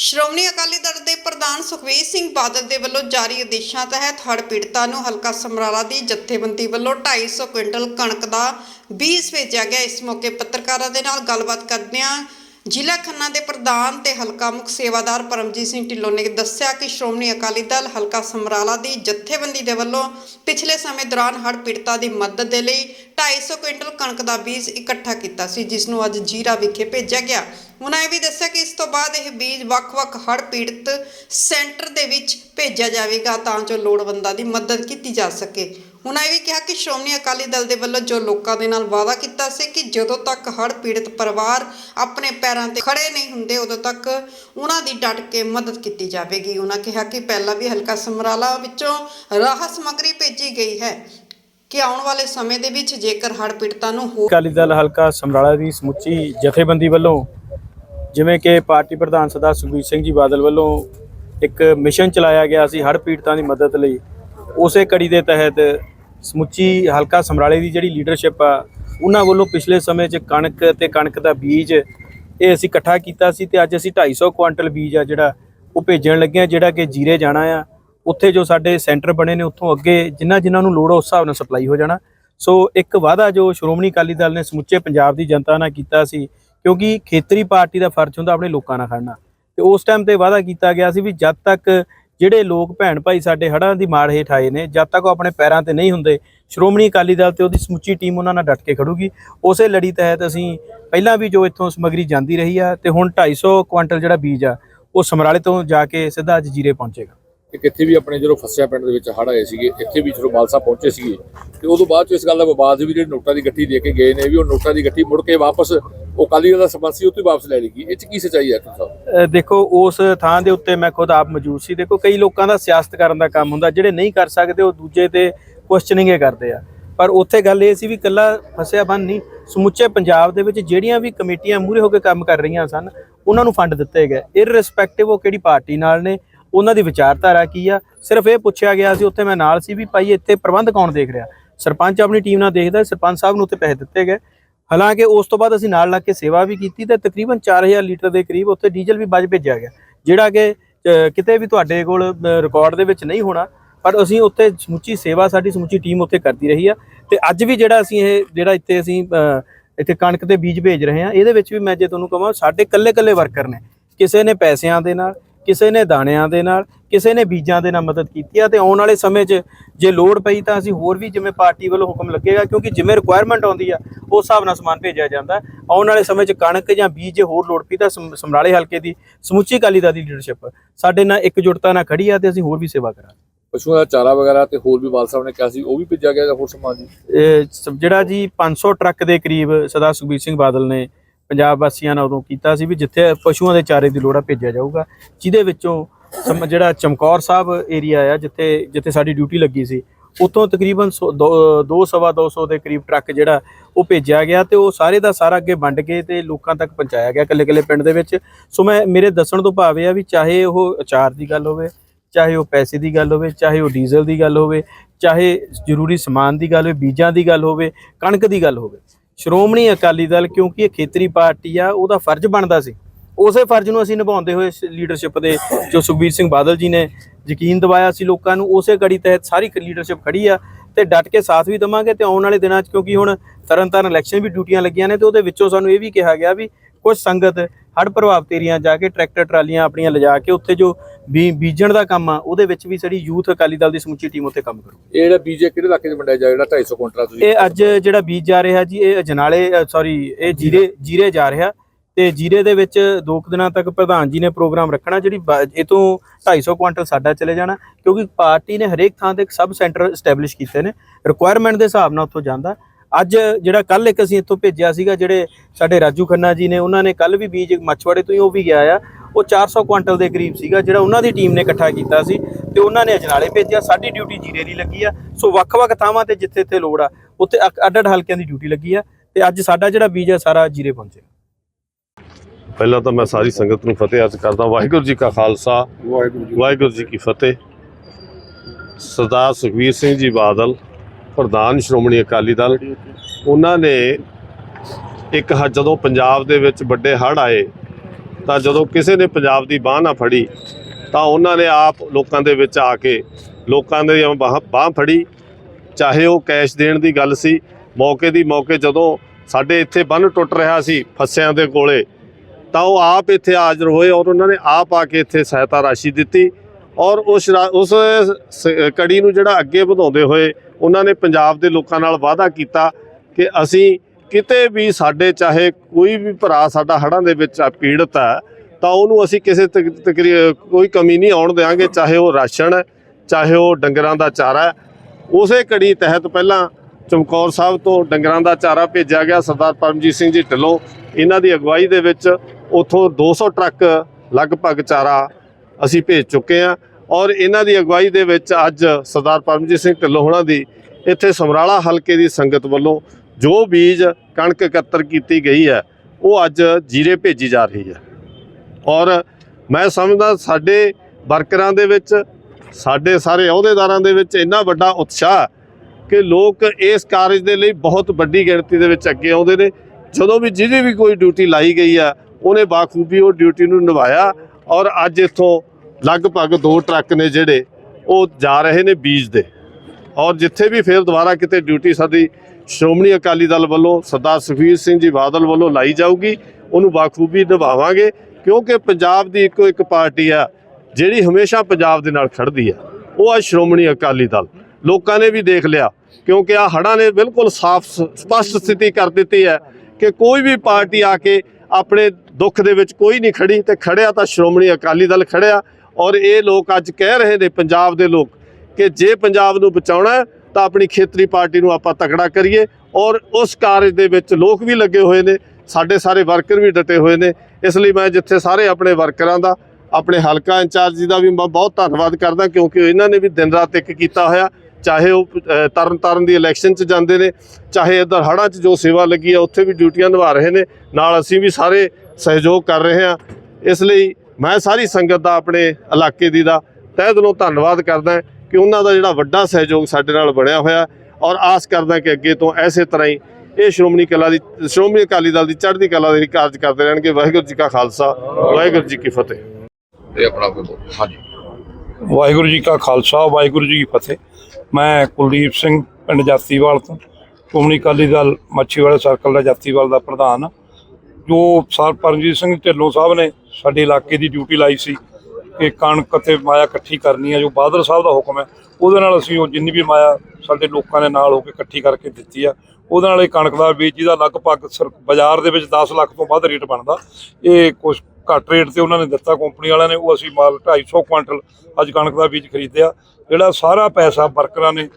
ਸ਼੍ਰੋਮਣੀ ਅਕਾਲੀ ਦਲ ਦੇ ਪ੍ਰਧਾਨ ਸੁਖਬੀਰ ਸਿੰਘ ਬਾਦਲ ਦੇ ਵੱਲੋਂ ਜਾਰੀ ਆਦੇਸ਼ਾਂ ਤਹਿਤ ਹੜ੍ਹ ਪੀੜਤਾਂ ਨੂੰ ਹਲਕਾ ਸਮਰਾਲਾ ਦੀ ਜਥੇਬੰਦੀ ਵੱਲੋਂ 250 ਕੁਇੰਟਲ ਕਣਕ ਦਾ ਬੀਜ ਭੇਜਿਆ ਗਿਆ। ਇਸ ਮੌਕੇ ਪੱਤਰਕਾਰਾਂ ਦੇ ਨਾਲ ਗੱਲਬਾਤ ਕਰਦਿਆਂ ਜ਼ਿਲ੍ਹਾ ਖੰਨਾ ਦੇ ਪ੍ਰਧਾਨ ਤੇ ਹਲਕਾ ਮੁਖ ਸੇਵਾਦਾਰ ਪਰਮਜੀਤ ਸਿੰਘ ਢਿੱਲੋਂ ਨੇ ਦੱਸਿਆ ਕਿ ਸ਼੍ਰੋਮਣੀ ਅਕਾਲੀ ਦਲ ਹਲਕਾ ਸਮਰਾਲਾ ਦੀ ਜਥੇਬੰਦੀ ਦੇ ਵੱਲੋਂ ਪਿਛਲੇ ਸਮੇਂ ਦੌਰਾਨ ਹੜ੍ਹ ਪੀੜਤਾਂ ਦੀ ਮਦਦ ਦੇ ਲਈ 250 ਕੁਇੰਟਲ ਕਣਕ ਦਾ ਬੀਜ ਇਕੱਠਾ ਕੀਤਾ ਸੀ, ਜਿਸ ਨੂੰ ਅੱਜ ਜੀਰਾ ਵਿਖੇ ਭੇਜਿਆ ਗਿਆ। ਉਹਨਾਂ ਇਹ ਵੀ ਦੱਸਿਆ ਕਿ ਇਸ ਤੋਂ ਬਾਅਦ ਇਹ ਬੀਜ ਵੱਖ-ਵੱਖ ਹੜ੍ਹ ਪੀੜਤ ਸੈਂਟਰ ਦੇ ਵਿੱਚ ਭੇਜਿਆ ਜਾਵੇਗਾ ਤਾਂ ਜੋ ਲੋੜਵੰਦਾਂ ਦੀ ਮਦਦ ਕੀਤੀ ਜਾ ਸਕੇ। ਉਹਨਾਂ ਇਹ ਵੀ ਕਿਹਾ ਕਿ ਸ਼੍ਰੋਮਣੀ ਅਕਾਲੀ ਦਲ ਦੇ ਵੱਲੋਂ ਜੋ ਲੋਕਾਂ ਦੇ ਨਾਲ ਵਾਅਦਾ ਕੀਤਾ ਸੀ ਕਿ ਜਦੋਂ ਤੱਕ ਹੜ੍ਹ ਪੀੜਤ ਪਰਿਵਾਰ ਆਪਣੇ ਪੈਰਾਂ ਤੇ ਖੜੇ ਨਹੀਂ ਹੁੰਦੇ, ਉਦੋਂ ਤੱਕ ਉਹਨਾਂ ਦੀ ਡਟ ਕੇ ਮਦਦ ਕੀਤੀ ਜਾਵੇਗੀ। ਉਹਨਾਂ ਕਿਹਾ ਕਿ ਪਹਿਲਾਂ ਵੀ ਹਲਕਾ ਸਮਰਾਲਾ ਵਿੱਚੋਂ ਰਾਹਤ ਸਮੱਗਰੀ ਭੇਜੀ ਗਈ ਹੈ ਕਿ ਆਉਣ ਵਾਲੇ ਸਮੇਂ ਦੇ ਵਿੱਚ ਜੇਕਰ ਹੜ੍ਹ ਪੀੜਤਾਂ ਨੂੰ ਹੋਰ ਅਕਾਲੀ ਦਲ ਹਲਕਾ ਸਮਰਾਲਾ ਦੀ ਸਮੁੱਚੀ ਜਥੇਬੰਦੀ ਵੱਲੋਂ ਜਿਵੇਂ ਕਿ ਪਾਰਟੀ ਪ੍ਰਧਾਨ ਸਰਦਾਰ ਸੁਖਬੀਰ ਸਿੰਘ ਜੀ ਬਾਦਲ ਵੱਲੋਂ ਇੱਕ ਮਿਸ਼ਨ ਚਲਾਇਆ ਗਿਆ ਸੀ ਹੜ੍ਹ ਪੀੜਤਾਂ ਦੀ ਮਦਦ ਲਈ, ਉਸੇ ਕੜੀ ਦੇ ਤਹਿਤ ਸਮੁੱਚੀ ਹਲਕਾ ਸਮਰਾਲੇ ਦੀ ਜਿਹੜੀ ਲੀਡਰਸ਼ਿਪ ਆ, ਉਹਨਾਂ ਵੱਲੋਂ ਪਿਛਲੇ ਸਮੇਂ 'ਚ ਕਣਕ ਤੇ ਕਣਕ ਦਾ ਬੀਜ ਇਹ ਅਸੀਂ ਇਕੱਠਾ ਕੀਤਾ ਸੀ ਤੇ ਅੱਜ ਅਸੀਂ 250 ਕੁਆਂਟਲ ਬੀਜ ਆ ਜਿਹੜਾ ਉਹ ਭੇਜਣ ਲੱਗੇ ਆ ਜਿਹੜਾ ਕਿ ਜੀਰੇ ਜਾਣਾ ਆ। ਉੱਥੇ ਜੋ ਸਾਡੇ ਸੈਂਟਰ ਬਣੇ ਨੇ, ਉੱਥੋਂ ਅੱਗੇ ਜਿਨ੍ਹਾਂ ਜਿਨ੍ਹਾਂ ਨੂੰ ਲੋੜ ਆ, ਉਸ ਹਿਸਾਬ ਨਾਲ ਸਪਲਾਈ ਹੋ ਜਾਣਾ। ਸੋ ਇੱਕ ਵਾਅਦਾ ਜੋ ਸ਼੍ਰੋਮਣੀ ਅਕਾਲੀ ਦਲ ਨੇ ਸਮੁੱਚੇ ਪੰਜਾਬ ਦੀ ਜਨਤਾ ਨਾਲ ਕੀਤਾ ਸੀ, ਕਿਉਂਕਿ ਖੇਤਰੀ ਪਾਰਟੀ ਦਾ ਫਰਜ਼ ਹੁੰਦਾ ਆਪਣੇ ਲੋਕਾਂ ਨਾਲ ਖੜਨਾ। ਤੇ ਉਸ ਟਾਈਮ ਤੇ ਵਾਅਦਾ ਕੀਤਾ ਗਿਆ ਸੀ ਵੀ ਜਦ ਤੱਕ ਜਿਹੜੇ ਲੋਕ ਭੈਣ ਭਾਈ ਸਾਡੇ ਹੜ੍ਹਾਂ ਦੀ ਮਾਰ ਹੇਠ ਆਏ ਨੇ, ਜਦ ਤੱਕ ਉਹ ਆਪਣੇ ਪੈਰਾਂ ਤੇ ਨਹੀਂ ਹੁੰਦੇ, ਸ਼੍ਰੋਮਣੀ ਅਕਾਲੀ ਦਲ ਤੇ ਉਹਦੀ ਸਮੁੱਚੀ ਟੀਮ ਉਹਨਾਂ ਨਾਲ ਡਟ ਕੇ ਖੜੂਗੀ। ਉਸੇ ਲੜੀ ਤਹਿਤ ਅਸੀਂ ਪਹਿਲਾਂ ਵੀ ਜੋ ਇੱਥੋਂ ਸਮਗਰੀ ਜਾਂਦੀ ਰਹੀ ਆ, ਤੇ ਹੁਣ 250 ਕੁਇੰਟਲ ਜਿਹੜਾ ਬੀਜ ਆ, ਉਹ ਸਮਰਾਲੇ ਤੋਂ ਜਾ ਕੇ ਸਿੱਧਾ ਅੱਜ ਜੀਰੇ ਪਹੁੰਚੇਗਾ। ਕਿ ਕਿੱਥੇ ਵੀ ਆਪਣੇ ਜਦੋਂ ਫਸਿਆ ਪਿੰਡ ਦੇ ਵਿੱਚ ਹੜ੍ਹ ਆਏ ਸੀਗੇ, ਇੱਥੇ ਵੀ ਜਦੋਂ ਮਾਲਸਾ ਪਹੁੰਚੇ ਸੀਗੇ, ਤੇ ਉਦੋਂ ਬਾਅਦ ਚ ਇਸ ਗੱਲ ਦਾ ਵਿਵਾਦ ਸੀ ਵੀ ਜਿਹੜੇ ਨੋਟਾਂ ਦੀ ਗੱਠੀ ਦੇ ਕੇ ਗਏ ਨੇ, ਵੀ ਉਹ ਨੋਟਾਂ ਦੀ ਗੱਠੀ ਮੁੜ ਕੇ ਵਾਪਸ ਉਹ ਕਾਲੀ ਦਾ ਸਰਪੰਚ ਸੀ ਉਹ ਤੋਂ ਹੀ ਵਾਪਸ ਲੈ ਲਈ ਗਈ। ਇਹ ਚ ਕੀ ਸੱਚਾਈ ਹੈ ਤੁਹਾਡਾ ਅ, ਦੇਖੋ ਉਸ ਥਾਂ ਦੇ ਉੱਤੇ ਮੈਂ ਖੁਦ ਆਪ ਮੌਜੂਦ ਸੀ। ਦੇਖੋ ਕਈ ਲੋਕਾਂ ਦਾ ਸਿਆਸਤ ਕਰਨ ਦਾ ਕੰਮ ਹੁੰਦਾ ਜਿਹੜੇ ਨਹੀਂ ਕਰ ਸਕਦੇ ਉਹ ਦੂਜੇ ਤੇ ਕੁਐਸਚਨਿੰਗ ਕਰਦੇ ਆ। ਪਰ ਉੱਥੇ ਗੱਲ ਇਹ ਸੀ ਵੀ ਕੱਲਾ ਫਸਿਆ ਬੰਨ ਨਹੀਂ ਸਮੁੱਚੇ ਪੰਜਾਬ ਦੇ ਵਿੱਚ ਜਿਹੜੀਆਂ ਵੀ ਕਮੇਟੀਆਂ ਮੂਹਰੇ ਹੋ ਕੇ ਕੰਮ ਕਰ ਰਹੀਆਂ ਸਨ ਉਹਨਾਂ ਨੂੰ ਫੰਡ ਦਿੱਤੇ ਗਏ। ਇਰਰਿਸਪੈਕਟਿਵ ਉਹ ਕਿਹੜੀ ਪਾਰਟੀ ਨਾਲ ਨੇ ਉਹਨਾਂ ਦੀ ਵਿਚਾਰਧਾਰਾ ਕੀ ਆ? ਸਿਰਫ ਇਹ ਪੁੱਛਿਆ ਗਿਆ ਸੀ ਉੱਥੇ ਮੈਂ ਨਾਲ ਸੀ ਵੀ ਭਾਈ ਇੱਥੇ ਪ੍ਰਬੰਧ ਕੌਣ ਦੇਖ ਰਿਹਾ? ਸਰਪੰਚ ਆਪਣੀ ਟੀਮ ਨਾਲ ਦੇਖਦਾ ਸਰਪੰਚ ਸਾਹਿਬ ਨੂੰ ਉੱਥੇ ਪੈਸੇ ਦਿੱਤੇ ਗਏ। ਹਾਲਾਂਕਿ ਉਸ ਤੋਂ ਬਾਅਦ ਅਸੀਂ ਨਾਲ ਲੱਗ ਕੇ ਸੇਵਾ ਵੀ ਕੀਤੀ ਤੇ ਤਕਰੀਬਨ 4000 ਲੀਟਰ ਦੇ ਕਰੀਬ ਉੱਥੇ ਡੀਜ਼ਲ ਵੀ ਬਚ ਭੇਜਿਆ ਗਿਆ। ਜਿਹੜਾ ਕਿ ਕਿਤੇ ਵੀ ਤੁਹਾਡੇ ਕੋਲ ਰਿਕਾਰਡ ਦੇ ਵਿੱਚ ਨਹੀਂ ਹੋਣਾ, ਪਰ ਅਸੀਂ ਉੱਥੇ ਸਮੁੱਚੀ ਸੇਵਾ, ਸਾਡੀ ਸਮੁੱਚੀ ਟੀਮ ਉੱਥੇ ਕਰਦੀ ਰਹੀ ਆ। ਤੇ ਅੱਜ ਵੀ ਜਿਹੜਾ ਅਸੀਂ ਇਹ, ਜਿਹੜਾ ਇੱਥੇ ਅਸੀਂ ਇੱਥੇ ਕਣਕ ਦੇ ਬੀਜ ਭੇਜ ਰਹੇ ਹਾਂ, ਇਹਦੇ ਵਿੱਚ ਵੀ ਮੈਂ ਜੇ ਤੁਹਾਨੂੰ ਕਹਾਂ ਸਾਡੇ ਕੱਲੇ-ਕੱਲੇ ਵਰਕਰ ਨੇ। ਕਿਸੇ ਨੇ ਪੈਸਿਆਂ ਦੇ ਨਾਲ, ਕਿਸੇ ਨੇ ਦਾਣਿਆਂ ਦੇ ਨਾਲ ਕਿਸੇ ਨੇ ਬੀਜਾਂ ਦੇ ਨਾਲ ਮਦਦ ਕੀਤੀ ਆ ਤੇ ਆਉਣ ਵਾਲੇ ਸਮੇਂ 'ਚ ਜੇ ਲੋੜ ਪਈ ਤਾਂ ਅਸੀਂ ਹੋਰ ਵੀ ਜਿਵੇਂ ਪਾਰਟੀ ਵੱਲੋਂ ਹੁਕਮ ਲੱਗੇਗਾ ਕਿਉਂਕਿ ਜਿਵੇਂ ਰਿਕੁਆਇਰਮੈਂਟ ਆਉਂਦੀ ਆ ਉਸ ਹਿਸਾਬ ਨਾਲ ਸਮਾਨ ਭੇਜਿਆ ਜਾਂਦਾ। ਆਉਣ ਵਾਲੇ ਸਮੇਂ 'ਚ ਕਣਕ ਜਾਂ ਬੀਜ ਜੇ ਹੋਰ ਲੋੜ ਪਈ ਤਾਂ ਸਮ- ਸਮਰਾਲੇ ਹਲਕੇ ਦੀ ਸਮੁੱਚੀ ਅਕਾਲੀ ਦਲ ਦੀ ਲੀਡਰਸ਼ਿਪ ਸਾਡੇ ਨਾਲ ਇਕਜੁੱਟਤਾ ਨਾਲ ਖੜੀ ਆ ਤੇ ਅਸੀਂ ਹੋਰ ਵੀ ਸੇਵਾ ਕਰਾਂਗੇ ਪਸ਼ੂਆਂ ਦਾ ਚਾਰਾ ਵਗੈਰਾ ਤੇ ਹੋਰ ਵੀ ਬਾਲ ਸਾਹਿਬ ਨੇ ਕਿਹਾ ਸੀ ਉਹ ਵੀ ਭੇਜਿਆ ਗਿਆ ਜਾਂ ਹੋਰ ਸਮਾਨ ਜੀ ਜਿਹੜਾ ਜੀ 500 ਟਰੱਕ ਦੇ ਕਰੀਬ ਸਰਦਾਰ ਸੁਖਬੀਰ ਸਿੰਘ ਬਾਦਲ ਨੇ ਪੰਜਾਬ ਵਾਸੀਆਂ ਨਾਲ ਉਦੋਂ ਕੀਤਾ ਸੀ ਵੀ ਜਿੱਥੇ ਪਸ਼ੂਆਂ ਦੇ ਚਾਰੇ ਦੀ ਲੋੜ ਆ ਭੇਜਿਆ ਜਾਊਗਾ ਜਿਹਦੇ ਵਿੱਚੋਂ ਜਿਹੜਾ ਚਮਕੌਰ ਸਾਹਿਬ ਏਰੀਆ ਆ, ਜਿੱਥੇ ਜਿੱਥੇ ਸਾਡੀ ਡਿਊਟੀ ਲੱਗੀ ਸੀ ਉਤੋਂ ਤਕਰੀਬਨ 2 ਸਵਾ 200 ਦੇ ਕਰੀਬ ਟਰੱਕ ਜਿਹੜਾ ਉਹ ਭੇਜਿਆ ਗਿਆ ਤੇ ਉਹ ਸਾਰੇ ਦਾ ਸਾਰਾ ਅੱਗੇ ਵੰਡ ਕੇ ਤੇ ਲੋਕਾਂ ਤੱਕ ਪਹੁੰਚਾਇਆ ਗਿਆ ਕੱਲੇ ਕੱਲੇ ਪਿੰਡ ਦੇ ਵਿੱਚ। ਸੋ ਮੈਂ, ਮੇਰੇ ਦੱਸਣ ਤੋਂ ਭਾਵ ਇਹ ਆ ਵੀ ਚਾਹੇ ਉਹ ਅਚਾਰ ਦੀ ਗੱਲ ਹੋਵੇ, ਚਾਹੇ ਉਹ ਪੈਸੇ ਦੀ ਗੱਲ ਹੋਵੇ, ਚਾਹੇ ਉਹ ਡੀਜ਼ਲ ਦੀ ਗੱਲ ਹੋਵੇ, ਚਾਹੇ ਜ਼ਰੂਰੀ ਸਮਾਨ ਦੀ ਗੱਲ ਹੋਵੇ, ਬੀਜਾਂ ਦੀ ਗੱਲ ਹੋਵੇ, ਕਣਕ ਦੀ ਗੱਲ ਹੋਵੇ। ਸ਼੍ਰੋਮਣੀ ਅਕਾਲੀ ਦਲ ਕਿਉਂਕਿ ਇਹ ਖੇਤਰੀ ਪਾਰਟੀ ਆ, ਉਹਦਾ ਫਰਜ਼ ਬਣਦਾ ਸੀ। ਉਸੇ ਫਰਜ਼ ਨੂੰ ਅਸੀਂ ਨਿਭਾਉਂਦੇ ਹੋਏ ਲੀਡਰਸ਼ਿਪ ਦੇ ਜੋ ਸੁਖਬੀਰ ਸਿੰਘ ਬਾਦਲ ਜੀ ਨੇ ਯਕੀਨ ਦਿਵਾਇਆ ਸੀ ਲੋਕਾਂ ਨੂੰ ਉਸੇ ਕੜੀ ਤਹਿਤ ਸਾਰੀ ਲੀਡਰਸ਼ਿਪ ਖੜੀ ਆ ਤੇ ਡਟ ਕੇ ਸਾਥ ਵੀ ਦਵਾਂਗੇ ਤੇ ਆਉਣ ਵਾਲੇ ਦਿਨਾਂ 'ਚ ਕਿਉਂਕਿ ਹੁਣ ਤਰਨਤਾਰਨ ਇਲੈਕਸ਼ਨ ਵੀ ਡਿਊਟੀਆਂ ਲੱਗੀਆਂ ਨੇ ਤੇ ਉਹਦੇ ਵਿੱਚੋਂ ਸਾਨੂੰ ਇਹ ਵੀ ਕਿਹਾ ਗਿਆ ਵੀ ਕੁਝ ਸੰਗਤ ਹੜ੍ਹ ਪ੍ਰਭਾਵਿਤ ਏਰੀਆ ਜਾ ਕੇ ਟਰੈਕਟਰ ਟਰਾਲੀਆਂ ਆਪਣੀਆਂ ਲਿਜਾ ਕੇ ਉੱਥੇ ਜੋ ਬੀ- ਬੀਜਣ ਦਾ ਕੰਮ ਆ ਉਹਦੇ ਵਿੱਚ ਵੀ ਸਾਡੀ ਯੂਥ ਅਕਾਲੀ ਦਲ ਦੀ ਸਮੁੱਚੀ ਟੀਮ ਉੱਥੇ ਕੰਮ ਕਰੂ ਇਹ ਜਿਹੜਾ ਬੀਜ ਕਿਹੜੇ ਇਲਾਕੇ 'ਚ ਵੰਡਿਆ ਜਾਏਗਾ ਜਿਹੜਾ 250 ਕੁਇੰਟਲ ਤੁਸੀਂ ਇਹ ਅੱਜ ਜਿਹੜਾ ਬੀਜ ਜਾ ਰਿਹਾ ਜੀ ਇਹ ਅਜਨਾਲੇ ਸੌਰੀ ਇਹ ਜੀਰੇ ਜੀਰੇ ਜਾ ਰਿਹਾ। ਤੇ ਜੀਰੇ ਦੇ ਵਿੱਚ ਦੋ ਕੁ ਦਿਨਾਂ ਤੱਕ ਪ੍ਰਧਾਨ ਜੀ ਨੇ ਪ੍ਰੋਗਰਾਮ ਰੱਖਣਾ, ਜਿਹੜੀ ਬ- ਇਹ ਤੋਂ 250 ਕੁਇੰਟਲ ਸਾਡਾ ਚਲੇ ਜਾਣਾ, ਕਿਉਂਕਿ ਪਾਰਟੀ ਨੇ ਹਰੇਕ ਥਾਂ ਤੇ ਇੱਕ ਸਬ ਸੈਂਟਰ ਸਟੈਬਲਿਸ਼ ਕੀਤੇ ਨੇ ਰਿਕੁਆਇਰਮੈਂਟ ਦੇ ਹਿਸਾਬ ਨਾਲ ਉੱਥੋਂ ਜਾਂਦਾ। ਅੱਜ ਜਿਹੜਾ ਕੱਲ ਇੱਕ ਅਸੀਂ ਇੱਥੋਂ ਭੇਜਿਆ ਸੀਗਾ, ਜਿਹੜੇ ਸਾਡੇ ਰਾਜੂ ਖੰਨਾ ਜੀ ਨੇ, ਉਹਨਾਂ ਨੇ ਕੱਲ ਵੀ ਬੀਜ ਮੱਛਵਾੜੇ ਤੋਂ ਹੀ ਉਹ ਵੀ ਗਿਆ ਆ, ਉਹ 400 ਕੁਇੰਟਲ ਦੇ ਕਰੀਬ ਸੀਗਾ, ਜਿਹੜਾ ਉਹਨਾਂ ਦੀ ਟੀਮ ਨੇ ਇਕੱਠਾ ਕੀਤਾ ਸੀ, ਤੇ ਉਹਨਾਂ ਨੇ ਅਜਨਾਲੇ ਭੇਜਿਆ, ਸਾਡੀ ਡਿਊਟੀ ਜੀਰੇ ਦੀ ਲੱਗੀ ਆ। ਸੋ ਵੱਖ-ਵੱਖ ਥਾਵਾਂ ਤੇ ਜਿੱਥੇ ਇੱਥੇ ਲੋੜ ਆ, ਉੱਥੇ ਅੱਡ- ਅੱਡ-ਅੱਡ ਹਲਕਿਆਂ ਦੀ ਡਿਊਟੀ ਲੱਗੀ ਆ, ਤੇ ਅੱਜ ਸਾਡਾ ਜਿਹੜਾ ਬੀਜ ਆ, ਸਾਰਾ ਜੀਰੇ ਪਹੁੰਚੇ। ਪਹਿਲਾਂ ਤਾਂ ਮੈਂ ਸਾਰੀ ਸੰਗਤ ਨੂੰ ਫਤਿਹ ਅਰਜ਼ ਕਰਦਾ ਵਾਹਿਗੁਰੂ ਜੀ ਕਾ ਖਾਲਸਾ ਵਾਹਿਗੁਰੂ ਜੀ ਕੀ ਫਤਿਹ। ਸਰਦਾਰ ਸੁਖਬੀਰ ਸਿੰਘ ਜੀ ਬਾਦਲ ਪ੍ਰਧਾਨ ਸ਼੍ਰੋਮਣੀ ਅਕਾਲੀ ਦਲ ਉਹਨਾਂ ਨੇ ਇੱਕ ਜਦੋਂ ਪੰਜਾਬ ਦੇ ਵਿੱਚ ਵੱਡੇ ਹੜ੍ਹ ਆਏ ਤਾਂ ਜਦੋਂ ਕਿਸੇ ਨੇ ਪੰਜਾਬ ਦੀ ਬਾਹ ਨਾ ਫੜੀ ਤਾਂ ਉਹਨਾਂ ਨੇ ਆਪ ਲੋਕਾਂ ਦੇ ਵਿੱਚ ਆ ਕੇ ਲੋਕਾਂ ਦੇ ਬਾਹ ਫੜੀ। ਚਾਹੇ ਉਹ ਕੈਸ਼ ਦੇਣ ਦੀ ਗੱਲ ਸੀ ਮੌਕੇ ਦੀ ਮੌਕੇ ਜਦੋਂ ਸਾਡੇ ਇੱਥੇ ਬੰਨ ਟੁੱਟ ਰਿਹਾ ਸੀ ਫੱਸਿਆਂ ਦੇ ਕੋਲੇ ਤਾਂ ਉਹ ਆਪ ਇੱਥੇ ਹਾਜ਼ਰ ਹੋਏ ਔਰ ਉਹਨਾਂ ਨੇ ਆਪ ਆ ਕੇ ਇੱਥੇ ਸਹਾਇਤਾ ਰਾਸ਼ੀ ਦਿੱਤੀ ਔਰ ਉਸ ਰਾ- ਉਸ ਸ- ਕੜੀ ਨੂੰ ਜਿਹੜਾ ਅੱਗੇ ਵਧਾਉਂਦੇ ਹੋਏ ਉਹਨਾਂ ਨੇ ਪੰਜਾਬ ਦੇ ਲੋਕਾਂ ਨਾਲ ਵਾਅਦਾ ਕੀਤਾ ਕਿ ਅਸੀਂ ਕਿਤੇ ਵੀ ਸਾਡੇ, ਚਾਹੇ ਕੋਈ ਵੀ ਭਰਾ ਸਾਡਾ ਹੜ੍ਹਾਂ ਦੇ ਵਿੱਚ ਪੀੜਤ ਹੈ, ਤਾਂ ਉਹਨੂੰ ਅਸੀਂ ਕਿਸੇ ਤਕ- ਤਕਰੀ, ਕੋਈ ਕਮੀ ਨਹੀਂ ਆਉਣ ਦੇਵਾਂਗੇ ਚਾਹੇ ਉਹ ਰਾਸ਼ਨ ਹੈ, ਚਾਹੇ ਉਹ ਡੰਗਰਾਂ ਦਾ ਚਾਰਾ ਉਸੇ ਕੜੀ ਤਹਿਤ ਪਹਿਲਾਂ ਚਮਕੌਰ ਸਾਹਿਬ ਤੋਂ ਡੰਗਰਾਂ ਦਾ ਚਾਰਾ ਭੇਜਿਆ ਗਿਆ, ਸਰਦਾਰ ਪਰਮਜੀਤ ਸਿੰਘ ਜੀ ਢਿੱਲੋਂ। ਇਹਨਾਂ ਦੀ ਅਗਵਾਈ ਦੇ ਵਿੱਚ ਉਥੋਂ 200 ਟਰੱਕ ਲਗਭਗ ਚਾਰਾ ਅਸੀਂ ਭੇਜ ਚੁੱਕੇ ਹਾਂ। ਔਰ ਇਹਨਾਂ ਦੀ ਅਗਵਾਈ ਦੇ ਵਿੱਚ ਅੱਜ ਸਰਦਾਰ ਪਰਮਜੀਤ ਸਿੰਘ ਢਿੱਲੋਂ ਹੋਣਾ ਦੀ ਇੱਥੇ ਸਮਰਾਲਾ ਹਲਕੇ ਦੀ ਸੰਗਤ ਵੱਲੋਂ ਜੋ ਬੀਜ ਕਣਕ ਇਕੱਤਰ ਕੀਤੀ ਗਈ ਹੈ, ਉਹ ਅੱਜ ਜੀਰੇ ਭੇਜੀ ਜਾ ਰਹੀ ਹੈ। ਔਰ ਮੈਂ ਸਮਝਦਾ ਸਾਡੇ ਵਰਕਰਾਂ ਦੇ ਵਿੱਚ, ਸਾਡੇ ਸਾਰੇ ਅਹੁਦੇਦਾਰਾਂ ਦੇ ਵਿੱਚ ਇੰਨਾ ਵੱਡਾ ਉਤਸ਼ਾਹ ਕਿ ਲੋਕ ਇਸ ਕਾਰਜ ਦੇ ਲਈ ਬਹੁਤ ਵੱਡੀ ਗਿਣਤੀ ਦੇ ਵਿੱਚ ਅੱਗੇ ਆਉਂਦੇ ਨੇ। ਜਦੋਂ ਵੀ ਜਿਹਦੀ ਵੀ ਕੋਈ ਡਿਊਟੀ ਲਾਈ ਗਈ ਆ ਉਹਨੇ ਬਾਖੂਬੀ ਉਹ ਡਿਊਟੀ ਨੂੰ ਨਿਭਾਇਆ ਔਰ ਅੱਜ ਇੱਥੋਂ ਲਗਭਗ ਦੋ ਟਰੱਕ ਨੇ ਜਿਹੜੇ ਉਹ ਜਾ ਰਹੇ ਨੇ ਬੀਜ ਦੇ। ਔਰ ਜਿੱਥੇ ਵੀ ਫਿਰ ਦੁਬਾਰਾ ਕਿਤੇ ਡਿਊਟੀ ਸਾਡੀ ਸ਼੍ਰੋਮਣੀ ਅਕਾਲੀ ਦਲ ਵੱਲੋਂ ਸਰਦਾਰ ਸੁਖਬੀਰ ਸਿੰਘ ਜੀ ਬਾਦਲ ਵੱਲੋਂ ਲਾਈ ਜਾਊਗੀ, ਉਹਨੂੰ ਬਾਖੂਬੀ ਨਿਭਾਵਾਂਗੇ ਕਿਉਂਕਿ ਪੰਜਾਬ ਦੀ ਇੱਕੋ ਇੱਕ ਪਾਰਟੀ ਆ ਜਿਹੜੀ ਹਮੇਸ਼ਾ ਪੰਜਾਬ ਦੇ ਨਾਲ ਖੜਦੀ ਆ, ਉਹ ਆ ਸ਼੍ਰੋਮਣੀ ਅਕਾਲੀ ਦਲ। ਲੋਕਾਂ ਨੇ ਵੀ ਦੇਖ ਲਿਆ ਕਿਉਂਕਿ ਆ ਹੜ੍ਹਾਂ ਨੇ ਬਿਲਕੁਲ ਸਾਫ਼ ਸ- ਸਪਸ਼ਟ ਸਥਿਤੀ ਕਰ ਦਿੱਤੀ ਹੈ ਕਿ ਕੋਈ ਵੀ ਪਾਰਟੀ ਆ ਕੇ ਆਪਣੇ ਦੁੱਖ ਦੇ ਵਿੱਚ ਕੋਈ ਨਹੀਂ ਖੜੀ ਤੇ ਖੜਿਆ ਤਾਂ ਸ਼੍ਰੋਮਣੀ ਅਕਾਲੀ ਦਲ ਖੜਿਆ ਔਰ ਇਹ ਲੋਕ ਅੱਜ ਕਹਿ ਰਹੇ ਨੇ ਪੰਜਾਬ ਦੇ ਲੋਕ ਕਿ ਜੇ ਪੰਜਾਬ ਨੂੰ ਬਚਾਉਣਾ ਤਾਂ ਆਪਣੀ ਖੇਤਰੀ ਪਾਰਟੀ ਨੂੰ ਆਪਾਂ ਤਕੜਾ ਕਰੀਏ ਔਰ ਉਸ ਕਾਰਜ ਦੇ ਵਿੱਚ ਲੋਕ ਵੀ ਲੱਗੇ ਹੋਏ ਨੇ, ਸਾਡੇ ਸਾਰੇ ਵਰਕਰ ਵੀ ਡਟੇ ਹੋਏ ਨੇ, ਇਸ ਲਈ ਮੈਂ ਜਿੱਥੇ ਸਾਰੇ ਆਪਣੇ ਵਰਕਰਾਂ ਦਾ, ਆਪਣੇ ਹਲਕਾ ਇੰਚਾਰਜ ਜੀ ਦਾ ਵੀ ਮੈਂ ਬਹੁਤ ਧੰਨਵਾਦ ਕਰਦਾ ਕਿਉਂਕਿ ਇਹਨਾਂ ਨੇ ਵੀ ਦਿਨ ਰਾਤ ਇੱਕ ਕੀਤਾ ਹੋਇਆ ਚਾਹੇ ਉਹ ਅ, ਤਰਨ ਤਾਰਨ ਦੀ ਇਲੈਕਸ਼ਨ 'ਚ ਜਾਂਦੇ ਨੇ ਚਾਹੇ ਇੱਧਰ ਹੜ੍ਹਾਂ 'ਚ ਜੋ ਸੇਵਾ ਲੱਗੀ ਆ ਉੱਥੇ ਵੀ ਡਿਊਟੀਆਂ ਨਿਭਾ ਰਹੇ ਨੇ ਨਾਲ ਅਸੀਂ ਵੀ ਸਾਰੇ ਸਹਿਯੋਗ ਕਰ ਰਹੇ ਹਾਂ। ਇਸ ਲਈ ਮੈਂ ਸਾਰੀ ਸੰਗਤ ਦਾ ਆਪਣੇ ਇਲਾਕੇ ਦੀ ਦਾ ਤਹਿ ਦਿਲੋਂ ਧੰਨਵਾਦ ਕਰਦਾ ਕਿ ਉਹਨਾਂ ਦਾ ਜਿਹੜਾ ਵੱਡਾ ਸਹਿਯੋਗ ਸਾਡੇ ਨਾਲ ਬਣਿਆ ਹੋਇਆ ਔਰ ਆਸ ਕਰਦਾ ਕਿ ਅੱਗੇ ਤੋਂ ਐਸੇ ਤਰ੍ਹਾਂ ਹੀ ਇਹ ਸ਼੍ਰੋਮਣੀ ਕਲਾ ਦੀ ਸ਼੍ਰੋਮਣੀ ਅਕਾਲੀ ਦਲ ਦੀ ਚੜ੍ਹਦੀ ਕਲਾ ਦੇ ਲਈ ਕਾਰਜ ਕਰਦੇ ਰਹਿਣਗੇ। ਵਾਹਿਗੁਰੂ ਜੀ ਕਾ ਖਾਲਸਾ ਵਾਹਿਗੁਰੂ ਜੀ ਕੀ ਫਤਿਹ। ਤੇ ਆਪਣਾ ਹਾਂਜੀ। ਵਾਹਿਗੁਰੂ ਜੀ ਕਾ ਖਾਲਸਾ, ਵਾਹਿਗੁਰੂ ਜੀ ਕੀ ਫਤਿਹ। ਮੈਂ ਕੁਲਦੀਪ ਸਿੰਘ, ਪਿੰਡ ਜਾਤੀਵਾਲ ਤੋਂ। ਸ਼੍ਰੋਮਣੀ ਅਕਾਲੀ ਦਲ ਮੱਛੀਵਾੜਾ ਸਰਕਲ ਦਾ ਜਾਤੀਵਾਲ ਦਾ ਪ੍ਰਧਾਨ ਜੋ ਸਰ ਪਰਮਜੀਤ ਸਿੰਘ ਢਿੱਲੋਂ ਸਾਹਿਬ ਨੇ ਸਾਡੇ ਇਲਾਕੇ ਦੀ ਡਿਊਟੀ ਲਾਈ ਸੀ ਕਿ ਕਣਕ ਅਤੇ ਮਾਇਆ ਇਕੱਠੀ ਕਰਨੀ ਹੈ ਜੋ ਬਾਦਲ ਸਾਹਿਬ ਦਾ ਹੁਕਮ ਹੈ, ਉਹਦੇ ਨਾਲ ਅਸੀਂ ਉਹ ਜਿੰਨੀ ਵੀ ਮਾਇਆ ਸਾਡੇ ਲੋਕਾਂ ਦੇ ਨਾਲ ਹੋ ਕੇ ਇਕੱਠੀ ਕਰਕੇ ਦਿੱਤੀ ਆ, ਉਹਦੇ ਨਾਲ ਇਹ ਕਣਕ ਦਾ ਬੀਜ, ਜਿਹਦਾ ਲਗਭਗ ਸਰ- ਬਾਜ਼ਾਰ ਦੇ ਵਿੱਚ 10 ਲੱਖ ਤੋਂ ਵੱਧ ਰੇਟ ਬਣਦਾ, ਇਹ ਕੁਝ ਘੱਟ ਰੇਟ ਤੇ ਉਹਨਾਂ ਨੇ ਦਿੱਤਾ ਕੰਪਨੀ ਵਾਲਿਆਂ ਨੇ, ਉਹ ਅਸੀਂ ਮਾਲ 250 ਕੁਇੰਟਲ ਅੱਜ ਕਣਕ ਦਾ ਬੀਜ ਖਰੀਦਿਆ। ਜਿਹੜਾ ਸਾਰਾ ਪੈਸਾ ਵਰਕਰਾਂ ਨੇ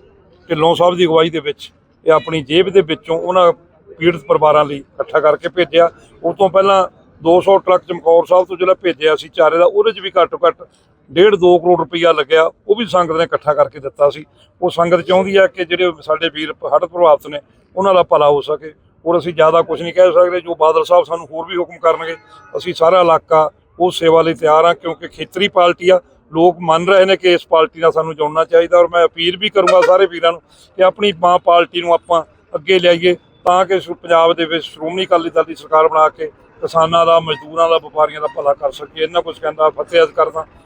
ਢਿੱਲੋਂ ਸਾਹਿਬ ਦੀ ਅਗਵਾਈ ਦੇ ਵਿੱਚ ਇਹ ਆਪਣੀ ਜੇਬ ਦੇ ਵਿੱਚੋਂ ਉਹਨਾਂ ਪੀੜਤ ਪਰਿਵਾਰਾਂ ਲਈ ਇਕੱਠਾ ਕਰਕੇ ਭੇਜਿਆ। ਉਹ ਤੋਂ ਪਹਿਲਾਂ 200 ਟਰੱਕ ਚਮਕੌਰ ਸਾਹਿਬ ਤੋਂ ਜਿਹੜਾ ਭੇਜਿਆ ਸੀ ਚਾਰੇ ਦਾ, ਉਹਦੇ 'ਚ ਵੀ ਘੱਟੋ ਘੱਟ ਡੇਢ 2 ਕਰੋੜ ਰੁਪਈਆ ਲੱਗਿਆ। ਉਹ ਵੀ ਸੰਗਤ ਨੇ ਇਕੱਠਾ ਕਰਕੇ ਦਿੱਤਾ ਸੀ। ਉਹ ਸੰਗਤ ਚਾਹੁੰਦੀ ਹੈ ਕਿ ਜਿਹੜੇ ਸਾਡੇ ਵੀਰ ਹੜ੍ਹ ਪ੍ਰਭਾਵਿਤ ਨੇ, ਉਹਨਾਂ ਦਾ ਭਲਾ ਹੋ ਸਕੇ। ਔਰ ਅਸੀਂ ਜ਼ਿਆਦਾ ਕੁਝ ਨਹੀਂ ਕਹਿ ਸਕਦੇ, ਜੋ ਬਾਦਲ ਸਾਹਿਬ ਸਾਨੂੰ ਹੋਰ ਵੀ ਹੁਕਮ ਕਰਨਗੇ, ਅਸੀਂ ਸਾਰਾ ਇਲਾਕਾ ਉਹ ਸੇਵਾ ਲਈ ਤਿਆਰ ਹਾਂ, ਕਿਉਂਕਿ ਖੇਤਰੀ ਪਾਰਟੀ ਆ, ਲੋਕ ਮੰਨ ਰਹੇ ਨੇ ਕਿ ਇਸ ਪਾਰਟੀ ਨਾਲ ਸਾਨੂੰ ਜੁੜਨਾ ਚਾਹੀਦਾ ਔਰ ਮੈਂ ਅਪੀਲ ਵੀ ਕਰੂੰਗਾ ਸਾਰੇ ਵੀਰਾਂ ਨੂੰ ਕਿ ਆਪਣੀ ਮਾਂ ਪਾਰਟੀ ਨੂੰ ਆਪਾਂ ਅੱਗੇ ਲਿਆਈਏ, ਤਾਂ ਕਿ ਪੰਜਾਬ ਦੇ ਵਿੱਚ ਸ਼੍ਰੋਮਣੀ ਅਕਾਲੀ ਦਲ ਦੀ ਸਰਕਾਰ ਬਣਾ ਕੇ ਕਿਸਾਨਾਂ ਦਾ, ਮਜ਼ਦੂਰਾਂ ਦਾ, ਵਪਾਰੀਆਂ ਦਾ ਭਲਾ ਕਰ ਸਕੀਏ। ਇਹਨਾਂ ਕੁਝ ਕਹਿੰਦਾ, ਫਤਿਹ ਅਰਜ਼ ਕਰਦਾ।